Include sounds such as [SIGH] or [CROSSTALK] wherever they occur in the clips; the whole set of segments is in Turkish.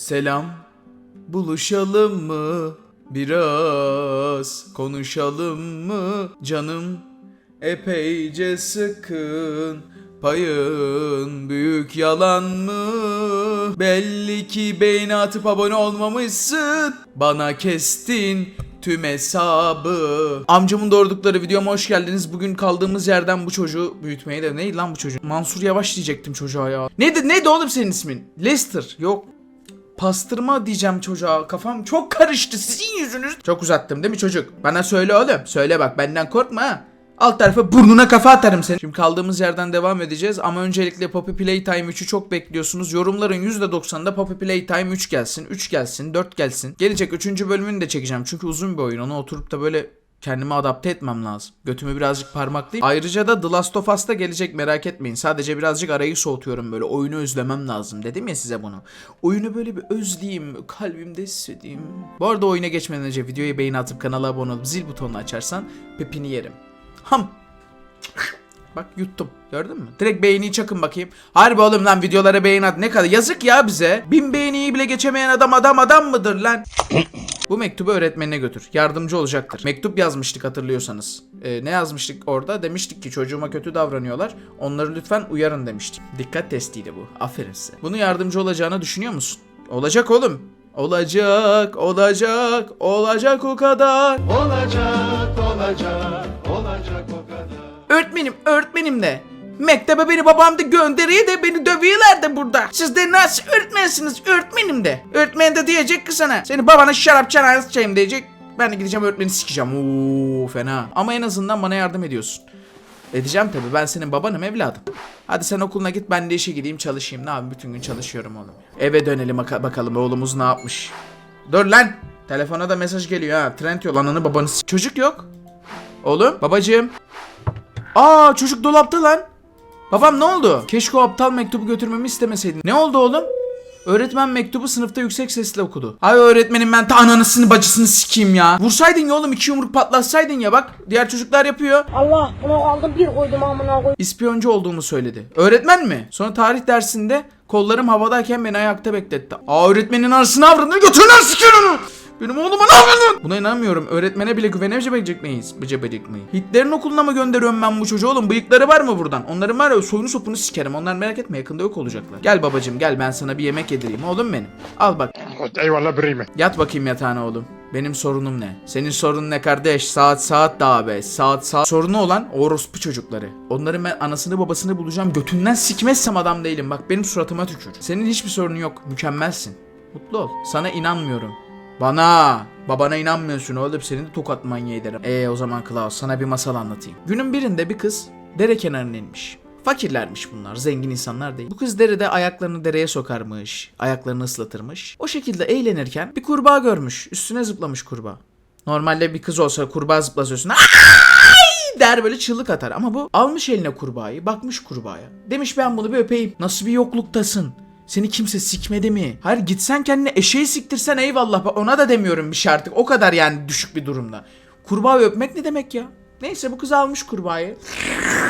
Selam, buluşalım mı? Biraz konuşalım mı? Canım epeyce sıkın. Payın büyük yalan mı? Belli ki beğeni atıp abone olmamışsın. Bana kestin tüm hesabı. Amcamın doğurdukları videoma hoş geldiniz. Bugün kaldığımız yerden bu çocuğu büyütmeye de neydi lan bu çocuk? Mansur Yavaş diyecektim çocuğa ya. Neydi neydi oğlum senin ismin? Lester. Yok. Pastırma diyeceğim çocuğa. Kafam çok karıştı sizin yüzünüz. Çok uzattım değil mi çocuk? Bana söyle oğlum. Söyle bak benden korkma ha. Alt tarafa burnuna kafa atarım seni. Şimdi kaldığımız yerden devam edeceğiz ama öncelikle Poppy Playtime 3'ü çok bekliyorsunuz. Yorumların %90'da Poppy Playtime 3 gelsin, 3 gelsin, 4 gelsin. Gelecek 3. bölümünü de çekeceğim çünkü uzun bir oyun. Onu oturup da böyle kendimi adapte etmem lazım. Götümü birazcık parmaklayıp. Ayrıca da The Last of Us da gelecek merak etmeyin. Sadece birazcık arayı soğutuyorum böyle. Oyunu özlemem lazım. Dedim ya size bunu. Oyunu böyle bir özleyeyim. Kalbimde hissedeyim. Bu arada oyuna geçmeden önce videoya beğeni atıp kanala abone olup zil butonunu açarsan pepini yerim. Ham. Bak yuttum. Gördün mü? Direkt beğeniyi çakın bakayım. Harbi oğlum lan videolara beğeni at. Ne kadar yazık ya bize. Bin beğeniyi bile geçemeyen adam adam adam mıdır lan? Bu mektubu öğretmenine götür. Yardımcı olacaktır. Mektup yazmıştık hatırlıyorsanız. Ee, ne yazmıştık orada? Demiştik ki çocuğuma kötü davranıyorlar. Onları lütfen uyarın demiştik. Dikkat testiydi bu. Aferin size. Bunu yardımcı olacağını düşünüyor musun? Olacak oğlum. Olacak, olacak, olacak o kadar. Olacak, olacak, olacak o kadar. Öğretmenim, öğretmenim de. Mektebe beni babam da gönderiyor de beni dövüyorlar da burada. Siz de nasıl öğretmensiniz öğretmenim de. Öğretmen de diyecek ki sana. Seni babana şarap çanağını sıçayım diyecek. Ben de gideceğim öğretmeni sikeceğim. Oo fena. Ama en azından bana yardım ediyorsun. Edeceğim tabii ben senin babanım evladım. Hadi sen okuluna git ben de işe gideyim çalışayım. Ne yapayım bütün gün çalışıyorum oğlum. Eve dönelim baka- bakalım oğlumuz ne yapmış. Dur lan. Telefona da mesaj geliyor ha. Trend yol ananı babanı Çocuk yok. Oğlum babacığım. Aa çocuk dolapta lan. Babam ne oldu? Keşke o aptal mektubu götürmemi istemeseydin. Ne oldu oğlum? Öğretmen mektubu sınıfta yüksek sesle okudu. Ay öğretmenim ben ta ananısını bacısını sikeyim ya. Vursaydın ya oğlum iki yumruk patlatsaydın ya bak. Diğer çocuklar yapıyor. Allah buna aldım bir koydum amına koydum. İspiyoncu olduğumu söyledi. Öğretmen mi? Sonra tarih dersinde kollarım havadayken beni ayakta bekletti. Aa öğretmenin arasını avradını götürler siker onu. Benim oğluma ne yapıyorsun? Buna inanmıyorum. Öğretmene bile güvenemeyecek miyiz? Bıcabecek miyiz? Hitler'in okuluna mı gönderiyorum ben bu çocuğu oğlum? Bıyıkları var mı buradan? Onların var ya soyunu sopunu sikerim. Onlar merak etme yakında yok olacaklar. Gel babacım gel ben sana bir yemek yedireyim oğlum benim. Al bak. Eyvallah birime. Yat bakayım yatağına oğlum. Benim sorunum ne? Senin sorunun ne kardeş? Saat saat daha be. Saat saat. Sorunu olan orospu çocukları. Onların ben anasını babasını bulacağım. Götünden sikmezsem adam değilim. Bak benim suratıma tükür. Senin hiçbir sorunun yok. Mükemmelsin. Mutlu ol. Sana inanmıyorum. Bana. Babana inanmıyorsun oğlum. Seni de tokat manyağı ederim. Ee o zaman Klaus sana bir masal anlatayım. Günün birinde bir kız dere kenarına inmiş. Fakirlermiş bunlar, zengin insanlar değil. Bu kız derede ayaklarını dereye sokarmış, ayaklarını ıslatırmış. O şekilde eğlenirken bir kurbağa görmüş, üstüne zıplamış kurbağa. Normalde bir kız olsa kurbağa zıplasa üstüne der böyle çığlık atar ama bu almış eline kurbağayı, bakmış kurbağaya. Demiş ben bunu bir öpeyim. Nasıl bir yokluktasın? Seni kimse sikmedi mi? Hayır gitsen kendine eşeği siktirsen eyvallah. Ona da demiyorum bir şey artık. O kadar yani düşük bir durumda. Kurbağayı öpmek ne demek ya? Neyse bu kız almış kurbağayı.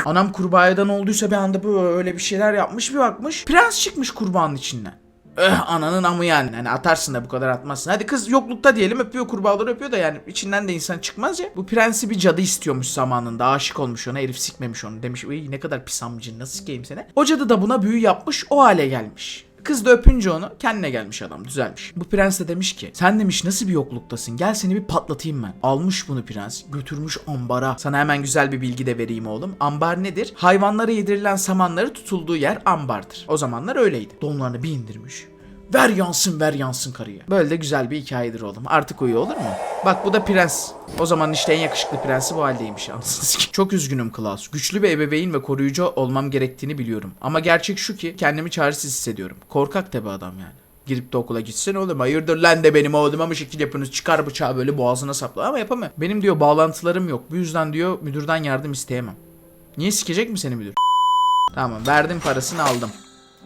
Anam kurbağadan olduysa bir anda böyle bir şeyler yapmış bir bakmış. Prens çıkmış kurbağanın içinden. Eh ananın amı yani. Hani atarsın da bu kadar atmazsın. Hadi kız yoklukta diyelim öpüyor kurbağaları öpüyor da yani içinden de insan çıkmaz ya. Bu prensi bir cadı istiyormuş zamanında. Aşık olmuş ona herif sikmemiş onu. Demiş "Uy, ne kadar pis amcın nasıl sikeyim seni. O cadı da buna büyü yapmış o hale gelmiş. Kız da öpünce onu kendine gelmiş adam düzelmiş. Bu prens de demiş ki sen demiş nasıl bir yokluktasın gel seni bir patlatayım ben. Almış bunu prens götürmüş ambara. Sana hemen güzel bir bilgi de vereyim oğlum. Ambar nedir? Hayvanlara yedirilen samanları tutulduğu yer ambardır. O zamanlar öyleydi. Donlarını bir indirmiş. Ver yansın ver yansın karıya. Böyle de güzel bir hikayedir oğlum. Artık uyu olur mu? Bak bu da prens. O zaman işte en yakışıklı prensi bu haldeymiş anasını sikeyim. Çok üzgünüm Klaus. Güçlü bir ebeveyn ve koruyucu olmam gerektiğini biliyorum. Ama gerçek şu ki kendimi çaresiz hissediyorum. Korkak tabi adam yani. Girip de okula gitsin oğlum hayırdır lan de benim oğluma mı şekil yapıyorsunuz çıkar bıçağı böyle boğazına sapla ama yapamıyor. Benim diyor bağlantılarım yok bu yüzden diyor müdürden yardım isteyemem. Niye sikecek mi seni müdür? Tamam verdim parasını aldım.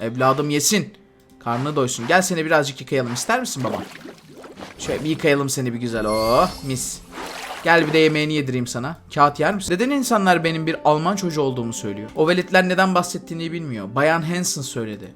Evladım yesin. Karnı doysun. Gel seni birazcık yıkayalım ister misin baba? Şöyle bir yıkayalım seni bir güzel. Oh mis. Gel bir de yemeğini yedireyim sana. Kağıt yer misin? Neden insanlar benim bir Alman çocuğu olduğumu söylüyor? O veletler neden bahsettiğini bilmiyor. Bayan Hansen söyledi.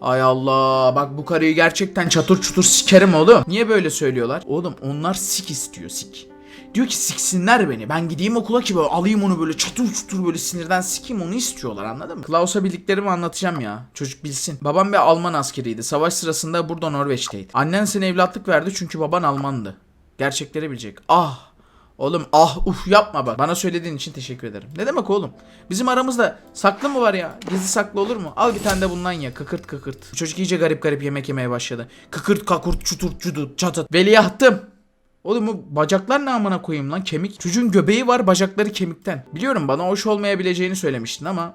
Ay Allah bak bu karıyı gerçekten çatır çutur sikerim oğlum. Niye böyle söylüyorlar? Oğlum onlar sik istiyor sik. Diyor ki siksinler beni. Ben gideyim okula ki böyle alayım onu böyle çatır çutur böyle sinirden sikeyim onu istiyorlar anladın mı? Klaus'a bildiklerimi anlatacağım ya. Çocuk bilsin. Babam bir Alman askeriydi. Savaş sırasında burada Norveç'teydi. Annen seni evlatlık verdi çünkü baban Almandı. Gerçekleri bilecek. Ah Oğlum ah uf yapma bak. Bana söylediğin için teşekkür ederim. Ne demek oğlum? Bizim aramızda saklı mı var ya? Gizli saklı olur mu? Al bir tane de bundan ya. Kıkırt kıkırt. Çocuk iyice garip garip yemek yemeye başladı. Kıkırt kakurt çuturt çudut çatat. Veliahtım. Oğlum bu bacaklar ne amına koyayım lan kemik. Çocuğun göbeği var bacakları kemikten. Biliyorum bana hoş olmayabileceğini söylemiştin ama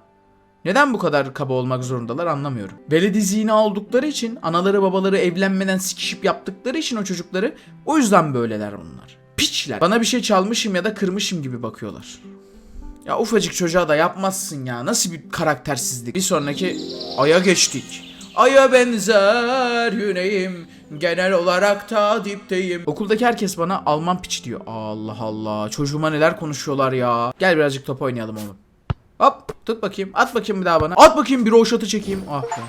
neden bu kadar kaba olmak zorundalar anlamıyorum. Veledi zina oldukları için, anaları babaları evlenmeden sikişip yaptıkları için o çocukları o yüzden böyleler bunlar. Piçler. Bana bir şey çalmışım ya da kırmışım gibi bakıyorlar. Ya ufacık çocuğa da yapmazsın ya. Nasıl bir karaktersizlik. Bir sonraki aya geçtik. Aya benzer yüreğim. Genel olarak ta dipteyim. Okuldaki herkes bana Alman piç diyor. Allah Allah. Çocuğuma neler konuşuyorlar ya. Gel birazcık top oynayalım oğlum. Hop tut bakayım. At bakayım bir daha bana. At bakayım bir roşatı çekeyim. Ah be.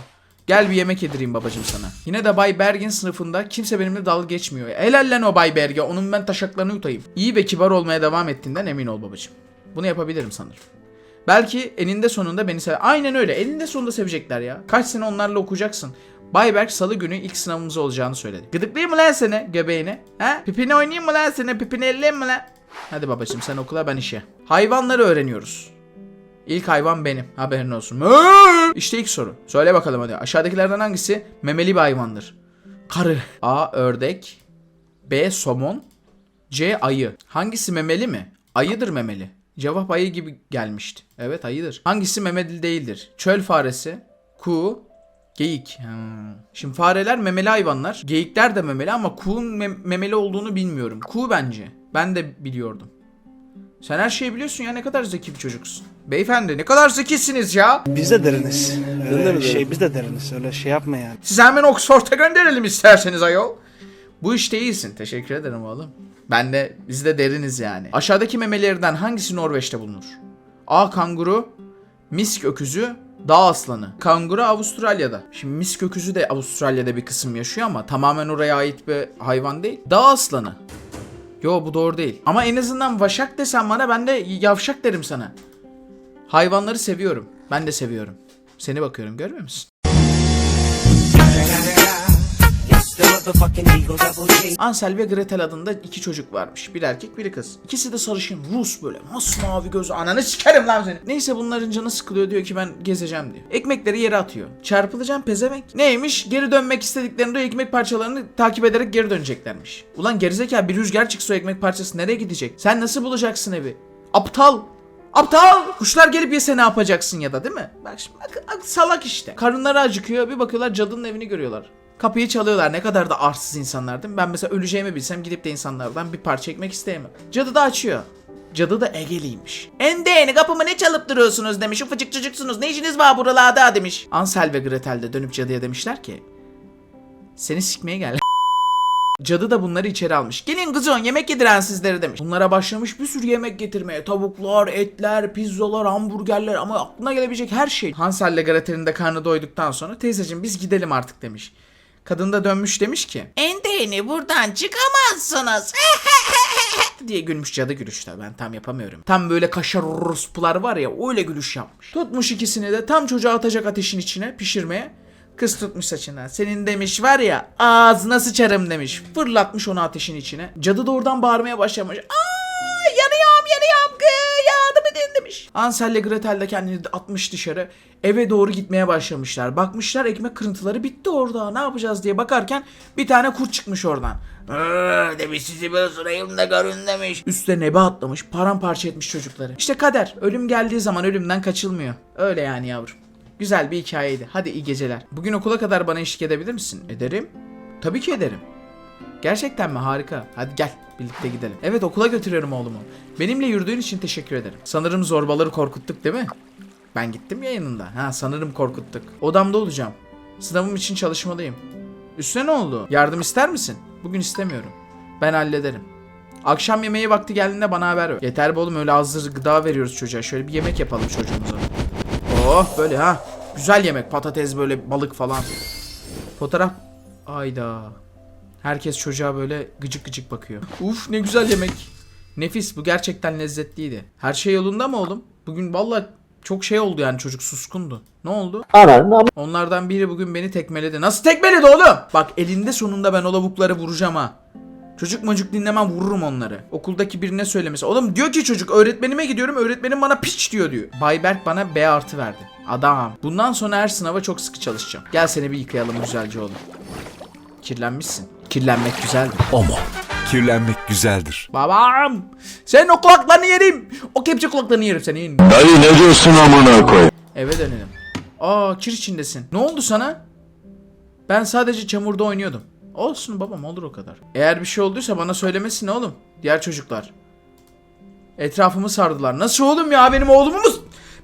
Gel bir yemek yedireyim babacım sana. Yine de Bay Berg'in sınıfında kimse benimle dalga geçmiyor. Helal lan o Bay Berg'e. Onun ben taşaklarını yutayım. İyi ve kibar olmaya devam ettiğinden emin ol babacım. Bunu yapabilirim sanırım. Belki eninde sonunda beni sever. Aynen öyle. Eninde sonunda sevecekler ya. Kaç sene onlarla okuyacaksın. Bayberk salı günü ilk sınavımız olacağını söyledi. Gıdıklayayım mı lan seni göbeğini? He? Pipini oynayayım mı lan seni? Pipini elleyeyim mi lan? Hadi babacığım sen okula ben işe. Hayvanları öğreniyoruz. İlk hayvan benim. Haberin olsun. İşte ilk soru. Söyle bakalım hadi. Aşağıdakilerden hangisi memeli bir hayvandır? Karı. A. Ördek. B. Somon. C. Ayı. Hangisi memeli mi? Ayıdır memeli. Cevap ayı gibi gelmişti. Evet ayıdır. Hangisi memeli değildir? Çöl faresi. Kuğu. Geyik. Hmm. Şimdi fareler memeli hayvanlar. Geyikler de memeli ama kuğun mem- memeli olduğunu bilmiyorum. Kuğu bence. Ben de biliyordum. Sen her şeyi biliyorsun ya ne kadar zeki bir çocuksun. Beyefendi ne kadar zekisiniz ya. Biz de deriniz. Öyle şey biz de deriniz. Öyle şey yapma yani. Sizi hemen Oxford'a gönderelim isterseniz ayol. Bu işte iyisin. Teşekkür ederim oğlum. Ben de biz de deriniz yani. Aşağıdaki memelerden hangisi Norveç'te bulunur? A. Kanguru Misk öküzü Dağ aslanı. Kanguru Avustralya'da. Şimdi misk öküzü de Avustralya'da bir kısım yaşıyor ama tamamen oraya ait bir hayvan değil. Dağ aslanı. Yo bu doğru değil. Ama en azından vaşak desen bana ben de yavşak derim sana. Hayvanları seviyorum. Ben de seviyorum. Seni bakıyorum görmüyor musun? Ansel ve Gretel adında iki çocuk varmış. Bir erkek biri kız. İkisi de sarışın Rus böyle masmavi gözü. Ananı sikerim lan seni. Neyse bunların canı sıkılıyor diyor ki ben gezeceğim diyor. Ekmekleri yere atıyor. Çarpılacağım pezevenk. Neymiş? Geri dönmek istediklerinde o ekmek parçalarını takip ederek geri döneceklermiş. Ulan gerizekalı bir rüzgar çıksa o ekmek parçası nereye gidecek? Sen nasıl bulacaksın evi? Aptal. Aptal! Kuşlar gelip yese ne yapacaksın ya da değil mi? Bak şimdi bak, bak, salak işte. Karınları acıkıyor bir bakıyorlar cadının evini görüyorlar. Kapıyı çalıyorlar ne kadar da arsız insanlar değil mi? Ben mesela öleceğimi bilsem gidip de insanlardan bir parça ekmek isteyemem. Cadı da açıyor. Cadı da Ege'liymiş. Endeğeni kapımı ne çalıp duruyorsunuz demiş. Ufacık çocuksunuz ne işiniz var buralarda demiş. Ansel ve Gretel de dönüp cadıya demişler ki. Seni sikmeye gel. [LAUGHS] Cadı da bunları içeri almış. Gelin kızım yemek yediren sizleri demiş. Bunlara başlamış bir sürü yemek getirmeye. Tavuklar, etler, pizzalar, hamburgerler ama aklına gelebilecek her şey. Hansel ile Gretel'in de karnı doyduktan sonra teyzeciğim biz gidelim artık demiş. Kadın da dönmüş demiş ki Endeğini buradan çıkamazsınız [LAUGHS] diye gülmüş cadı gülüşte ben tam yapamıyorum. Tam böyle kaşar orospular var ya öyle gülüş yapmış. Tutmuş ikisini de tam çocuğa atacak ateşin içine pişirmeye. Kız tutmuş saçından. Senin demiş var ya ağzına sıçarım demiş. Fırlatmış onu ateşin içine. Cadı da oradan bağırmaya başlamış. Aa yanıyorum yanıyorum kız yardım edin demiş. Hansel ile Gretel de kendini atmış dışarı. Eve doğru gitmeye başlamışlar. Bakmışlar ekmek kırıntıları bitti orada. Ne yapacağız diye bakarken bir tane kurt çıkmış oradan. Demiş sizi bir ısırayım da görün demiş. Üstüne nebe atlamış paramparça etmiş çocukları. İşte kader. Ölüm geldiği zaman ölümden kaçılmıyor. Öyle yani yavrum. Güzel bir hikayeydi. Hadi iyi geceler. Bugün okula kadar bana eşlik edebilir misin? Ederim. Tabii ki ederim. Gerçekten mi? Harika. Hadi gel birlikte gidelim. Evet okula götürüyorum oğlumu. Benimle yürüdüğün için teşekkür ederim. Sanırım zorbaları korkuttuk değil mi? Ben gittim ya yanında. Ha sanırım korkuttuk. Odamda olacağım. Sınavım için çalışmalıyım. Üstüne ne oldu? Yardım ister misin? Bugün istemiyorum. Ben hallederim. Akşam yemeği vakti geldiğinde bana haber ver. Yeter be oğlum öyle hazır gıda veriyoruz çocuğa. Şöyle bir yemek yapalım çocuğumuza. Oh böyle ha. Güzel yemek. Patates böyle balık falan. Fotoğraf. Ayda. Herkes çocuğa böyle gıcık gıcık bakıyor. Uf ne güzel yemek. Nefis bu gerçekten lezzetliydi. Her şey yolunda mı oğlum? Bugün vallahi çok şey oldu yani çocuk suskundu. Ne oldu? Onlardan biri bugün beni tekmeledi. Nasıl tekmeledi oğlum? Bak elinde sonunda ben o lavukları vuracağım ha. Çocuk mocuk dinlemem vururum onları. Okuldaki birine söylemesi. Oğlum diyor ki çocuk öğretmenime gidiyorum öğretmenim bana piç diyor diyor. Bayberk bana B artı verdi. Adam. Bundan sonra her sınava çok sıkı çalışacağım. Gel seni bir yıkayalım güzelce oğlum. Kirlenmişsin. Kirlenmek güzeldir. O mu? Kirlenmek güzeldir. Babam. Senin o kulaklarını yerim. O kepçe kulaklarını yerim senin. Dayı ne diyorsun amına koy? Eve dönelim. Aa kir içindesin. Ne oldu sana? Ben sadece çamurda oynuyordum. Olsun babam olur o kadar. Eğer bir şey olduysa bana söylemesin oğlum. Diğer çocuklar. Etrafımı sardılar. Nasıl oğlum ya benim oğlumu mu?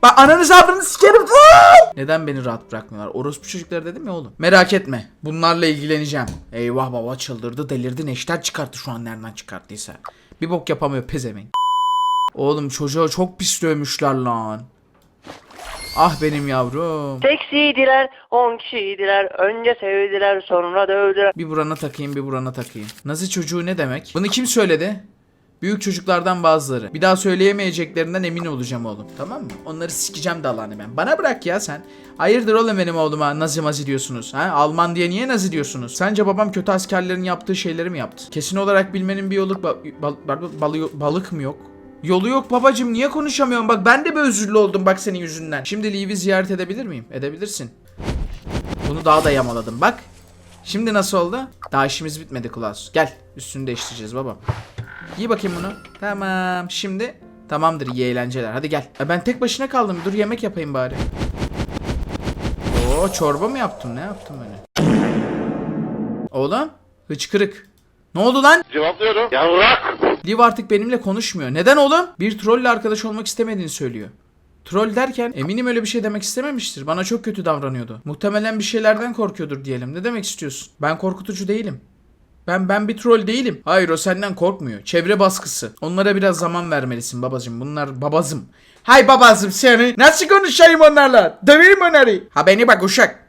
Bak ananızı avradını sikerim. Aa! Neden beni rahat bırakmıyorlar? Orospu çocuklar dedim ya oğlum. Merak etme. Bunlarla ilgileneceğim. Eyvah baba çıldırdı delirdi neşter çıkarttı şu an nereden çıkarttıysa. Bir bok yapamıyor pezevenk. Oğlum çocuğa çok pis dövmüşler lan. Ah benim yavrum. Seksiydiler, on kişiydiler. Önce sevdiler, sonra dövdüler. Bir burana takayım bir burana takayım. Nazi çocuğu ne demek? Bunu kim söyledi? Büyük çocuklardan bazıları. Bir daha söyleyemeyeceklerinden emin olacağım oğlum. Tamam mı? Onları sikeceğim dalanı ben. Bana bırak ya sen. Hayırdır oğlum benim oğluma nazi mazi diyorsunuz. Ha? Alman diye niye nazi diyorsunuz? Sence babam kötü askerlerin yaptığı şeyleri mi yaptı? Kesin olarak bilmenin bir yolu ba- bal- bal- balı- balık mı yok? Yolu yok babacım niye konuşamıyorum? Bak ben de bir özürlü oldum bak senin yüzünden. Şimdi Lee'vi ziyaret edebilir miyim? Edebilirsin. Bunu daha da yamaladım bak. Şimdi nasıl oldu? Daha işimiz bitmedi Klaus. Gel üstünü değiştireceğiz babam. Giy bakayım bunu. Tamam şimdi tamamdır iyi eğlenceler. Hadi gel. E, ben tek başına kaldım. Dur yemek yapayım bari. Oo çorba mı yaptım? Ne yaptım öyle? Oğlum hıçkırık. Ne oldu lan? Cevaplıyorum. Liv artık benimle konuşmuyor. Neden oğlum? Bir trolle arkadaş olmak istemediğini söylüyor. Troll derken eminim öyle bir şey demek istememiştir. Bana çok kötü davranıyordu. Muhtemelen bir şeylerden korkuyordur diyelim. Ne demek istiyorsun? Ben korkutucu değilim. Ben ben bir troll değilim. Hayır o senden korkmuyor. Çevre baskısı. Onlara biraz zaman vermelisin babacım. Bunlar babazım. Hay babazım seni. Nasıl konuşayım onlarla? Döverim onları. Ha beni bak uşak.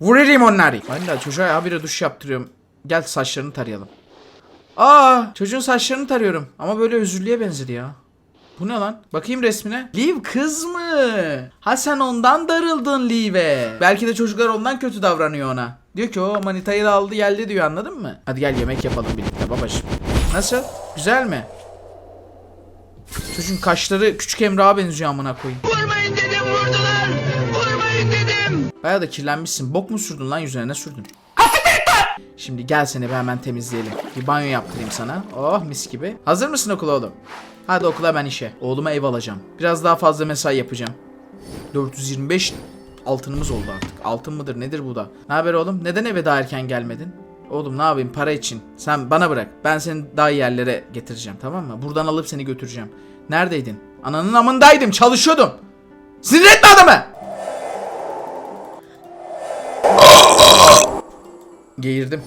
Vururum onları. Ben de çocuğa habire duş yaptırıyorum. Gel saçlarını tarayalım. Aa çocuğun saçlarını tarıyorum. Ama böyle özürlüye benzedi ya. Bu ne lan? Bakayım resmine. Liv kız mı? Ha sen ondan darıldın Liv'e. Belki de çocuklar ondan kötü davranıyor ona. Diyor ki o manitayı da aldı geldi diyor anladın mı? Hadi gel yemek yapalım birlikte babacığım. Nasıl? Güzel mi? Çocuğun kaşları küçük Emrah'a benziyor amına koyayım. Vurmayın dedim vurdular. Vurmayın dedim. Baya da kirlenmişsin. Bok mu sürdün lan yüzüne ne sürdün? Şimdi gel seni hemen temizleyelim. Bir banyo yaptırayım sana. Oh mis gibi. Hazır mısın okula oğlum? Hadi okula ben işe. Oğluma ev alacağım. Biraz daha fazla mesai yapacağım. 425 altınımız oldu artık. Altın mıdır nedir bu da? Ne haber oğlum? Neden eve daha erken gelmedin? Oğlum ne yapayım para için. Sen bana bırak. Ben seni daha iyi yerlere getireceğim tamam mı? Buradan alıp seni götüreceğim. Neredeydin? Ananın amındaydım. Çalışıyordum. Sinir etme adamı. Geğirdim.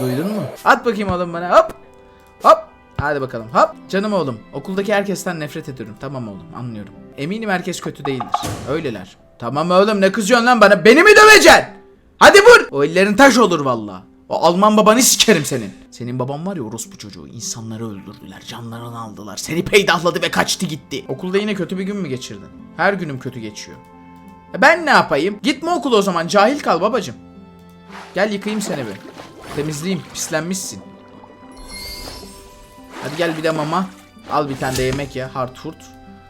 Duydun mu? At bakayım oğlum bana. Hop. Hop. Hadi bakalım. Hop. Canım oğlum. Okuldaki herkesten nefret ediyorum. Tamam oğlum. Anlıyorum. Eminim herkes kötü değildir. Öyleler. Tamam oğlum ne kızıyorsun lan bana? Beni mi döveceksin? Hadi vur. O ellerin taş olur valla. O Alman babanı sikerim senin. Senin baban var ya orospu çocuğu. İnsanları öldürdüler. Canlarını aldılar. Seni peydahladı ve kaçtı gitti. Okulda yine kötü bir gün mü geçirdin? Her günüm kötü geçiyor. E ben ne yapayım? Gitme okula o zaman. Cahil kal babacım. Gel yıkayayım seni bir. Temizleyeyim. Pislenmişsin. Hadi gel bir de mama. Al bir tane de yemek ya. Hartfurt.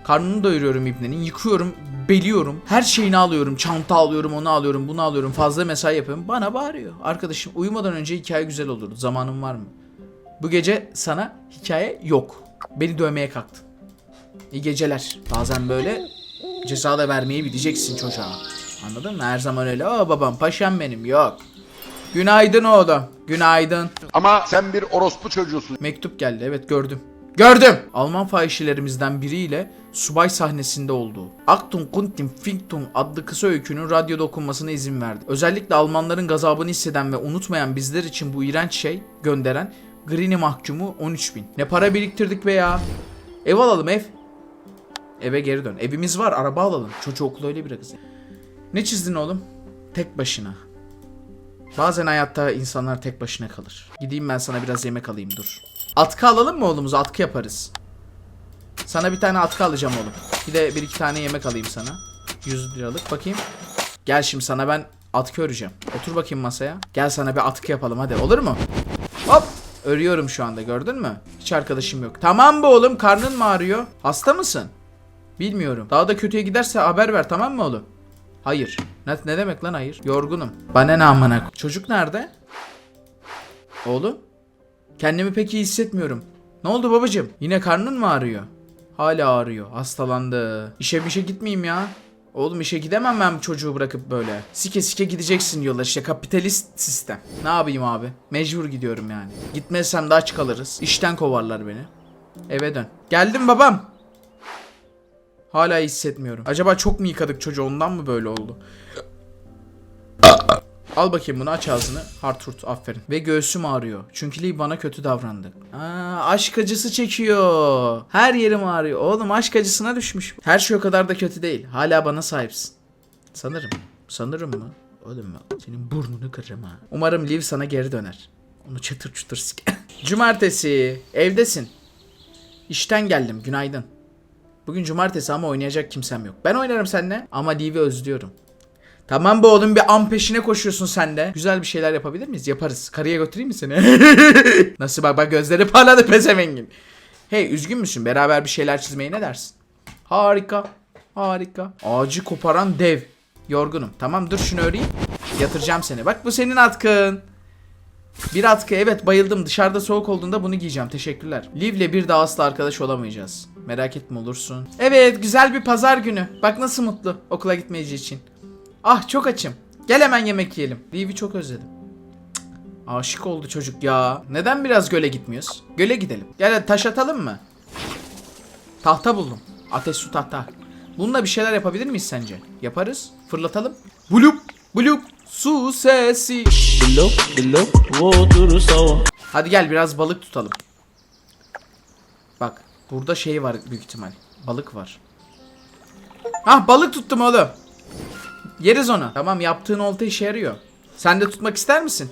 Karnını doyuruyorum ibnenin. Yıkıyorum. Beliyorum. Her şeyini alıyorum. Çanta alıyorum. Onu alıyorum. Bunu alıyorum. Fazla mesai yapıyorum. Bana bağırıyor. Arkadaşım uyumadan önce hikaye güzel olurdu. Zamanın var mı? Bu gece sana hikaye yok. Beni dövmeye kalktın. İyi geceler. Bazen böyle ceza da vermeyi bileceksin çocuğa. Anladın mı? Her zaman öyle. Aa babam paşam benim. Yok. Günaydın oğlum. Günaydın. Ama sen bir orospu çocuğusun. Mektup geldi. Evet gördüm. Gördüm. Alman fahişelerimizden biriyle subay sahnesinde olduğu Achtung Kuntin Finktung adlı kısa öykünün radyoda okunmasına izin verdi. Özellikle Almanların gazabını hisseden ve unutmayan bizler için bu iğrenç şey gönderen Grini mahkumu 13.000. Ne para biriktirdik be ya. Ev alalım ev. Eve geri dön. Evimiz var araba alalım. Çocuğu okula öyle bırakırız. Ne çizdin oğlum? Tek başına. Bazen hayatta insanlar tek başına kalır. Gideyim ben sana biraz yemek alayım dur. Atkı alalım mı oğlumuz? Atkı yaparız. Sana bir tane atkı alacağım oğlum. Bir de bir iki tane yemek alayım sana. 100 liralık bakayım. Gel şimdi sana ben atkı öreceğim. Otur bakayım masaya. Gel sana bir atkı yapalım hadi olur mu? Hop. Örüyorum şu anda gördün mü? Hiç arkadaşım yok. Tamam be oğlum karnın mı ağrıyor? Hasta mısın? Bilmiyorum. Daha da kötüye giderse haber ver tamam mı oğlum? Hayır. Ne, ne demek lan hayır? Yorgunum. Bana ne amına Çocuk nerede? Oğlum? Kendimi pek iyi hissetmiyorum. Ne oldu babacım? Yine karnın mı ağrıyor? Hala ağrıyor. Hastalandı. İşe bir şey gitmeyeyim ya. Oğlum işe gidemem ben çocuğu bırakıp böyle. Sike sike gideceksin diyorlar işte kapitalist sistem. Ne yapayım abi? Mecbur gidiyorum yani. Gitmezsem de aç kalırız. İşten kovarlar beni. Eve dön. Geldim babam. Hala hissetmiyorum. Acaba çok mu yıkadık çocuğu ondan mı böyle oldu? Al bakayım bunu aç ağzını. Harturt aferin. Ve göğsüm ağrıyor. Çünkü Lee bana kötü davrandı. Aa, aşk acısı çekiyor. Her yerim ağrıyor. Oğlum aşk acısına düşmüş. Her şey o kadar da kötü değil. Hala bana sahipsin. Sanırım. Sanırım mı? Oğlum senin burnunu kırarım ha. Umarım Liv sana geri döner. Onu çatır çutur sik. [LAUGHS] Cumartesi. Evdesin. İşten geldim. Günaydın. Bugün cumartesi ama oynayacak kimsem yok. Ben oynarım seninle ama Liv'i özlüyorum. Tamam be oğlum bir an peşine koşuyorsun sen de. Güzel bir şeyler yapabilir miyiz? Yaparız. Karıya götüreyim mi seni? [LAUGHS] Nasıl bak bak gözleri parladı pezevengin. Hey üzgün müsün? Beraber bir şeyler çizmeye ne dersin? Harika. Harika. Ağacı koparan dev. Yorgunum. Tamam dur şunu öreyim. Yatıracağım seni. Bak bu senin atkın. Bir atkı evet bayıldım. Dışarıda soğuk olduğunda bunu giyeceğim. Teşekkürler. Liv'le bir daha asla arkadaş olamayacağız. Merak etme olursun. Evet güzel bir pazar günü. Bak nasıl mutlu okula gitmeyeceği için. Ah çok açım. Gel hemen yemek yiyelim. Liv'i çok özledim. Cık, Aşık oldu çocuk ya. Neden biraz göle gitmiyoruz? Göle gidelim. Gel hadi taş atalım mı? Tahta buldum. Ateş su tahta. Bununla bir şeyler yapabilir miyiz sence? Yaparız. Fırlatalım. Bulup bulup su sesi. Hadi gel biraz balık tutalım. Bak burada şey var büyük ihtimal. Balık var. Hah balık tuttum oğlum. Yeriz onu. Tamam yaptığın olta işe yarıyor. Sen de tutmak ister misin?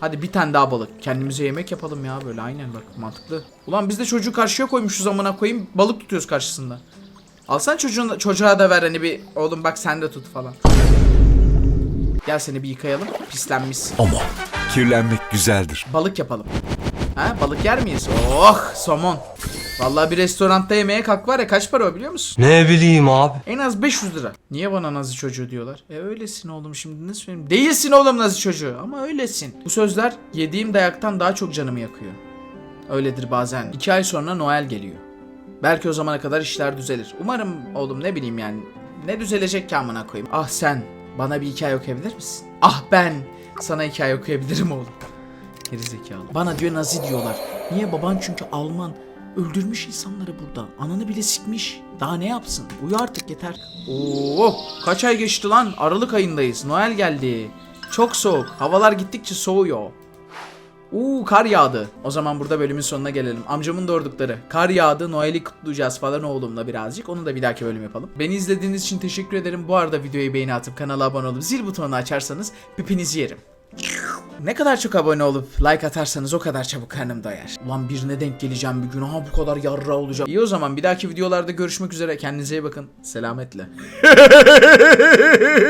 Hadi bir tane daha balık. Kendimize yemek yapalım ya böyle aynen bak mantıklı. Ulan biz de çocuğu karşıya koymuşuz amına koyayım. Balık tutuyoruz karşısında. Alsan çocuğun, çocuğa da ver hani bir oğlum bak sen de tut falan. Gel seni bir yıkayalım. Pislenmişsin. Ama kirlenmek güzeldir. Balık yapalım. Ha balık yer miyiz? Oh somon. Vallahi bir restoranda yemeğe kalk var ya kaç para o biliyor musun? Ne bileyim abi. En az 500 lira. Niye bana nazi çocuğu diyorlar? E öylesin oğlum şimdi ne söyleyeyim? Değilsin oğlum nazi çocuğu ama öylesin. Bu sözler yediğim dayaktan daha çok canımı yakıyor. Öyledir bazen. İki ay sonra Noel geliyor. Belki o zamana kadar işler düzelir. Umarım oğlum ne bileyim yani. Ne düzelecek ki amına koyayım. Ah sen bana bir hikaye okuyabilir misin? Ah ben sana hikaye okuyabilirim oğlum. Geri zekalı. Bana diyor nazi diyorlar. Niye baban çünkü Alman. Öldürmüş insanları burada. Ananı bile sikmiş. Daha ne yapsın? Uyu artık yeter. Oo, kaç ay geçti lan? Aralık ayındayız. Noel geldi. Çok soğuk. Havalar gittikçe soğuyor. Uuu kar yağdı. O zaman burada bölümün sonuna gelelim. Amcamın doğurdukları. Kar yağdı, Noel'i kutlayacağız falan oğlumla birazcık. Onu da bir dahaki bölüm yapalım. Beni izlediğiniz için teşekkür ederim. Bu arada videoyu beğeni atıp kanala abone olup zil butonunu açarsanız pipinizi yerim. Ne kadar çok abone olup like atarsanız o kadar çabuk karnım doyar. Ulan birine denk geleceğim bir gün. Ha bu kadar yarra olacak. İyi o zaman bir dahaki videolarda görüşmek üzere. Kendinize iyi bakın. Selametle. [LAUGHS]